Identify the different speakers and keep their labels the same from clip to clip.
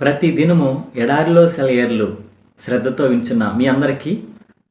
Speaker 1: ప్రతి దినము ఎడారిలో సెలయర్లు శ్రద్ధతో వించున్న మీ అందరికీ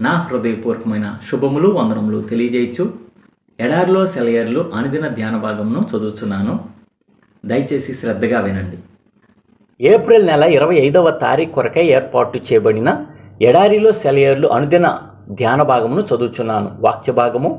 Speaker 1: నా హృదయపూర్వకమైన శుభములు వందనములు తెలియజేయచ్చు. ఎడారిలో సెలయర్లు అనుదిన ధ్యాన భాగమును చదువుతున్నాను దయచేసి శ్రద్ధగా వినండి.
Speaker 2: ఏప్రిల్ నెల ఇరవై ఐదవ తారీఖు కొరకై ఏర్పాటు చేయబడిన ఎడారిలో సెలయర్లు అనుదిన ధ్యాన భాగమును చదువుచున్నాను. వాక్య భాగము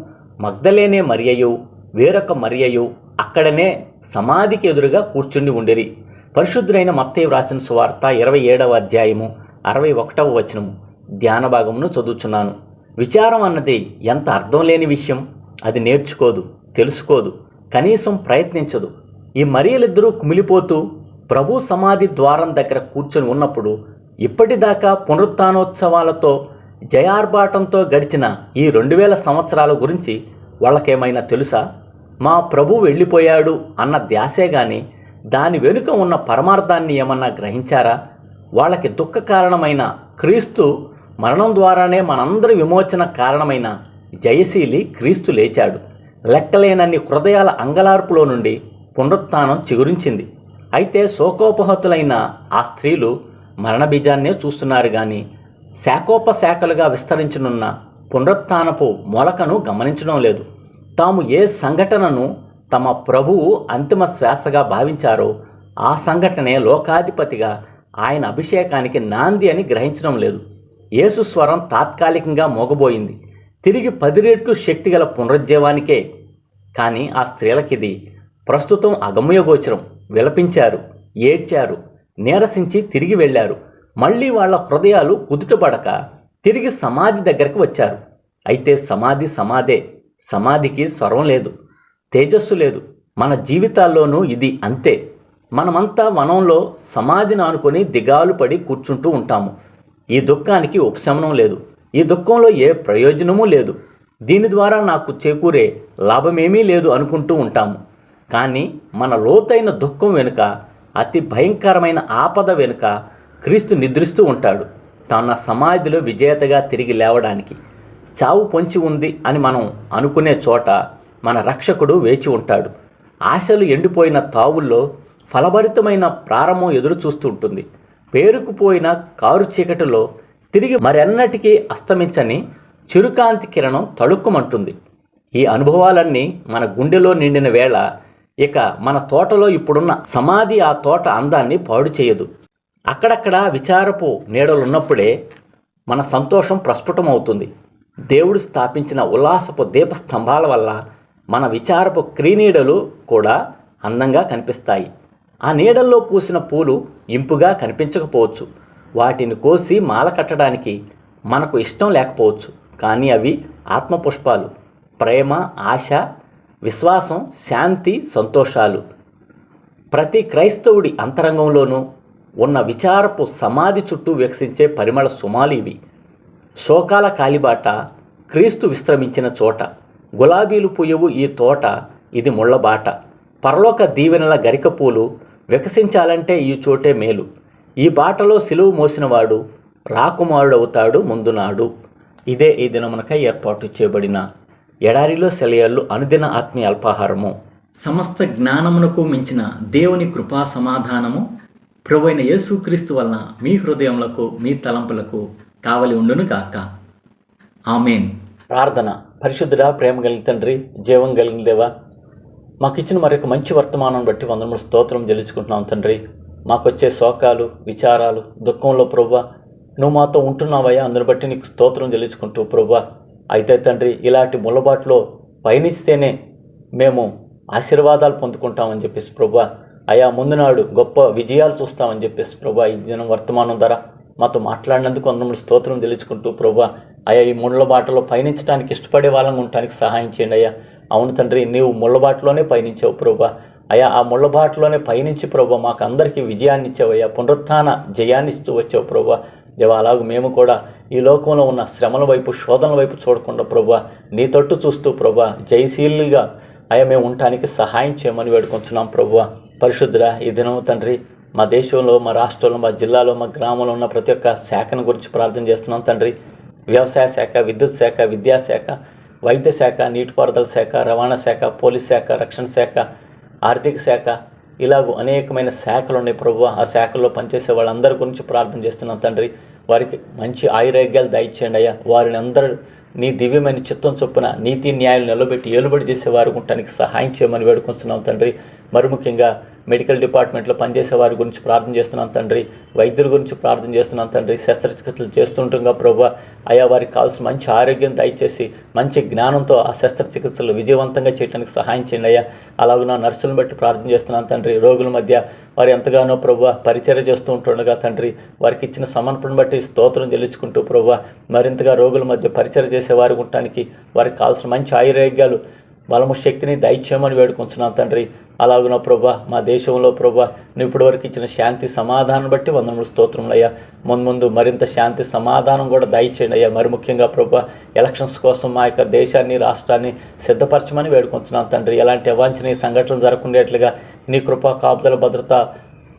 Speaker 2: మగ్ధలేనే మరియయు వేరొక మరియయు అక్కడనే సమాధికి ఎదురుగా కూర్చుండి ఉండేది పరిశుద్ధులైన మత్తయ్య వ్రాసిన సువార్త ఇరవై ఏడవ అధ్యాయము అరవై ఒకటవ వచనము ధ్యాన భాగమును చదువుచున్నాను. విచారం అన్నది ఎంత అర్థం లేని విషయం. అది నేర్చుకోదు తెలుసుకోదు కనీసం ప్రయత్నించదు. ఈ మరియలిద్దరూ కుమిలిపోతూ ప్రభు సమాధి ద్వారం దగ్గర కూర్చొని ఉన్నప్పుడు ఇప్పటిదాకా పునరుత్నోత్సవాలతో జయార్భాటంతో గడిచిన ఈ రెండు వేల సంవత్సరాల గురించి వాళ్ళకేమైనా తెలుసా? మా ప్రభు వెళ్ళిపోయాడు అన్న ధ్యాసే కానీ దాని వెనుక ఉన్న పరమార్థాన్ని ఏమన్నా గ్రహించారా? వాళ్ళకి దుఃఖ కారణమైన క్రీస్తు మరణం ద్వారానే మనందరి విమోచన కారణమైన జయశీలి క్రీస్తు లేచాడు. లెక్కలేనన్ని హృదయాల అంగలార్పులో నుండి పునరుత్నం చిగురించింది. అయితే శోకోపహతులైన ఆ స్త్రీలు మరణబీజాన్నే చూస్తున్నారు కానీ శాఖోపశాఖలుగా విస్తరించనున్న పునరుత్నపు మొలకను గమనించడం లేదు. తాము ఏ సంఘటనను తమ ప్రభువు అంతిమ శ్వాసగా భావించారో ఆ సంఘటనే లోకాధిపతిగా ఆయన అభిషేకానికి నాంది అని గ్రహించడం లేదు. యేసు స్వరం తాత్కాలికంగా మోగబోయింది. తిరిగి పది రెట్లు శక్తిగల పునరుజ్జీవానికే. కానీ ఆ స్త్రీలకిది ప్రస్తుతం అగమ్యగోచరం విలపించారు ఏడ్చారు నీరసించి తిరిగి వెళ్ళారు. మళ్ళీ వాళ్ళ హృదయాలు కుదుటపడక తిరిగి సమాధి దగ్గరకు వచ్చారు. అయితే సమాధి సమాధే. సమాధికి స్వరం లేదు. తేజస్సు లేదు. మన జీవితాల్లోనూ ఇది అంతే. మనమంతా వనంలో సమాధిని ఆనుకొని దిగాలు పడి కూర్చుంటూ ఉంటాము. ఈ దుఃఖానికి ఉపశమనం లేదు. ఈ దుఃఖంలో ఏ ప్రయోజనమూ లేదు. దీని ద్వారా నాకు చేకూరే లాభమేమీ లేదు అనుకుంటూ ఉంటాము. కానీ మన లోతైన దుఃఖం వెనుక అతి భయంకరమైన ఆపద వెనుక క్రీస్తు నిద్రిస్తూ ఉంటాడు. తన సమాధిలో విజేతగా తిరిగి లేవడానికి చావు పొంచి ఉంది అని మనం అనుకునే చోట మన రక్షకుడు వేచి ఉంటాడు. ఆశలు ఎండిపోయిన తావుల్లో ఫలభరితమైన ప్రారంభం ఎదురు చూస్తుంటుంది పేరుకుపోయిన కారు చీకటిలో తిరిగి మరెన్నటికీ అస్తమించని చిరుకాంతి కిరణం తళుక్కుమంటుంది. ఈ అనుభవాలన్నీ మన గుండెలో నిండిన వేళ ఇక మన తోటలో ఇప్పుడున్న సమాధి ఆ తోట అందాన్ని పాడు చేయదు. అక్కడక్కడ విచారపు నీడలున్నప్పుడే మన సంతోషం ప్రస్ఫుటమవుతుంది. దేవుడు స్థాపించిన ఉల్లాసపు దీపస్తంభాల వల్ల మన విచారపు క్రీనీడలు కూడా అందంగా కనిపిస్తాయి. ఆ నీడల్లో పూసిన పూలు ఇంపుగా కనిపించకపోవచ్చు. వాటిని కోసి మాల కట్టడానికి మనకు ఇష్టం లేకపోవచ్చు. కానీ అవి ఆత్మపుష్పాలు. ప్రేమ ఆశ విశ్వాసం శాంతి సంతోషాలు. ప్రతి క్రైస్తవుడి అంతరంగంలోనూ ఉన్న విచారపు సమాధి చుట్టూ వికసించే పరిమళ సుమాలు ఇవి. శోకాల కాలిబాట క్రీస్తు విశ్రమించిన చోట. గులాబీలు పుయ్యవు ఈ తోట ఇది ముళ్ళబాట పరలోక దీవెనల గరిక పూలు వికసించాలంటే ఈ చోటే మేలు. ఈ బాటలో సిలువు మోసినవాడు రాకుమారుడవుతాడు ముందునాడు. ఇదే ఈ దినమునకై ఏర్పాటు చేయబడిన ఎడారిలో సెలయర్లు అనుదిన ఆత్మీయ అల్పాహారము.
Speaker 1: సమస్త జ్ఞానమునకు మించిన దేవుని కృపా సమాధానము ప్రభువైన యేసుక్రీస్తు వలన మీ హృదయములకు మీ తలంపులకు కావలి ఉండును గాక ఆమెన్.
Speaker 2: ప్రార్థన. పరిశుద్ధుడా ప్రేమ కలిగిన తండ్రి జీవం కలిగిన దేవా మాకు ఇచ్చిన మరొక మంచి వర్తమానం బట్టి వందనములు స్తోత్రం చెల్లించుకుంటున్నాం తండ్రి. మాకు వచ్చే శోకాలు విచారాలు దుఃఖంలో ప్రభా నువ్వు మాతో ఉంటున్నావయ్యా అందుని బట్టి నీకు స్తోత్రం చెల్లించుకుంటూ ప్రభా అయితే తండ్రి ఇలాంటి ములబాట్లో పయనిస్తేనే మేము ఆశీర్వాదాలు పొందుకుంటామని చెప్పేసి ప్రభా అయా ముందునాడు గొప్ప విజయాలు చూస్తామని చెప్పేసి ప్రభా ఈ దినం వర్తమానం ద్వారా మాతో మాట్లాడినందుకు వందములు స్తోత్రం తెలుసుకుంటూ ప్రభా అయ్యా ఈ ముళ్ళ బాటలో పయనించడానికి ఇష్టపడే వాళ్ళం ఉండటానికి సహాయం చేయండి అయ్యా. అవును తండ్రి నీవు ముళ్ళ బాటలోనే పయనించావు ప్రభా. అయ్యా ఆ ముళ్ళబాటలోనే పయనించి ప్రభా మాకు అందరికీ విజయాన్ని ఇచ్చావయ్యా పునరుత్థాన జయాన్ని ఇస్తూ వచ్చావు ప్రభా. దేవా అలాగూ మేము కూడా ఈ లోకంలో ఉన్న శ్రమల వైపు శోధనల వైపు చూడకుండా ప్రభా నీ తట్టు చూస్తూ ప్రభా జయశీలుగా అయ్యా మేము ఉండటానికి సహాయం చేయమని వేడుకొంచున్నాం ప్రభు. పరిశుద్ధ్ర ఈ దినం తండ్రి మా దేశంలో మా రాష్ట్రంలో మా జిల్లాలో మా గ్రామంలో ఉన్న ప్రతి ఒక్క శాఖను గురించి ప్రార్థన చేస్తున్నాం తండ్రి. వ్యవసాయ శాఖ విద్యుత్ శాఖ విద్యాశాఖ వైద్య శాఖ నీటిపారుదల శాఖ రవాణా శాఖ పోలీస్ శాఖ రక్షణ శాఖ ఆర్థిక శాఖ ఇలాగూ అనేకమైన శాఖలు ఉన్నాయి ప్రభు ఆ శాఖల్లో పనిచేసే వాళ్ళందరి గురించి ప్రార్థన చేస్తున్నాం తండ్రి. వారికి మంచి ఆయురోగ్యాలు దయచేయండి అయ్యా. వారిని అందరూ నీ దివ్యమైన చిత్తం చొప్పున నీతి న్యాయాలు నిలబెట్టి ఏలుబడి చేసే వారు ఉండటానికి సహాయం చేయమని వేడుకుంటున్నాం తండ్రి. మరి ముఖ్యంగా మెడికల్ డిపార్ట్మెంట్లో పనిచేసే వారి గురించి ప్రార్థన చేస్తున్నాం తండ్రి. వైద్యుల గురించి ప్రార్థన చేస్తున్నాం తండ్రి. శస్త్రచికిత్సలు చేస్తుండగా ప్రభు అయా వారికి కావాల్సిన మంచి ఆరోగ్యం దయచేసి మంచి జ్ఞానంతో ఆ శస్త్రచికిత్సలు విజయవంతంగా చేయడానికి సహాయం చేయండి అయ్యా. అలాగే నా నర్సులను బట్టి ప్రార్థన చేస్తున్నాను తండ్రి. రోగుల మధ్య వారు ఎంతగానో ప్రభు పరిచర్య చేస్తూ ఉంటుండగా తండ్రి వారికి ఇచ్చిన సమర్పణ బట్టి స్తోత్రం చెల్లించుకుంటూ ప్రభు మరింతగా రోగుల మధ్య పరిచర్య చేసే వారికి ఉండటానికి వారికి కావాల్సిన మంచి ఆయుర్వేగ్యాలు బలము శక్తిని దయచేయమని వేడుకుంటున్నాం తండ్రి. అలాగున ప్రభా మా దేశంలో ప్రభా నువ్వు ఇప్పటి వరకు ఇచ్చిన శాంతి సమాధానం బట్టి వందనములు స్తోత్రములయ్యా ముందు ముందు మరింత శాంతి సమాధానం కూడా దయచేయండి అయ్యా. మరి ముఖ్యంగా ప్రభా ఎలక్షన్స్ కోసం మా యొక్క దేశాన్ని రాష్ట్రాన్ని సిద్ధపరచమని వేడుకుంటున్నాను తండ్రి. ఎలాంటి అవాంఛనీయ సంఘటనలు జరగకుండేట్లుగా నీ కృపా కాపుదల భద్రత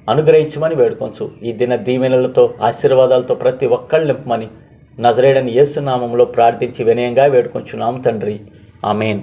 Speaker 2: అనుగ్రహించమని వేడుకొంచు. ఈ దిన దీవెనలతో ఆశీర్వాదాలతో ప్రతి ఒక్కళ్ళు నింపమని నజరేడని యేసునామంలో ప్రార్థించి వినయంగా వేడుకొంచున్నాం తండ్రి. ఆమెన్.